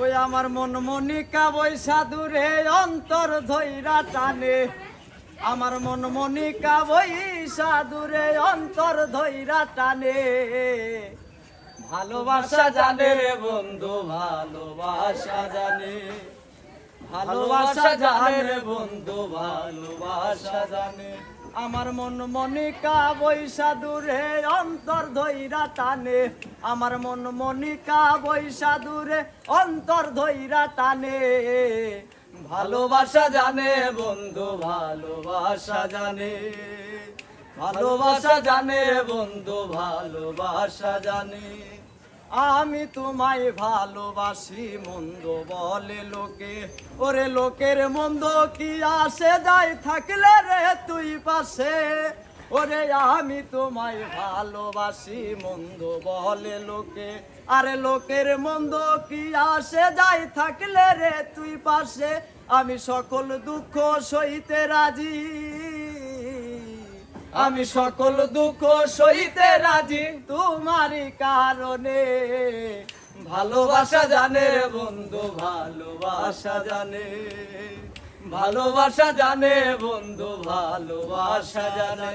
ওই আমার মন মনিকা বৈশা দূরে অন্তর ধৈরা টানে। আমার মন মনিকা বৈশা দূরে অন্তর ধৈরা টানে। ভালোবাসা জানে রে বন্ধু, ভালোবাসা জানে। ভালোবাসা জানে রে বন্ধু, ভালোবাসা জানে। আমার মন মনিকা বৈশা দূরে অন্তর ধৈরা টানে। আমার মন মনিকা বৈশা দূরে অন্তর ধৈরা টানে। ভালোবাসা জানে বন্ধু, ভালোবাসা জানে। ভালোবাসা জানে বন্ধু, ভালোবাসা জানে। আমি তোমায় ভালোবাসি মন্দ বলে লোকে। ওরে লোকের মন্দ কি আসে? যায় থাকলে রে তুই পাশে। ওরে আমি তোমায় ভালোবাসি, মন্দ বলে লোকে। আরে লোকের মন্দ কি আসে? যাই থাকলে রে তুই পাশে। আমি সকল দুঃখ সইতে রাজি। আমি সকল দুঃখ সইতে রাজি তোমারই কারণে। ভালোবাসা জানে বন্ধু, ভালোবাসা জানে। ভালোবাসা জানে বন্ধু ভালোবাসা জানে।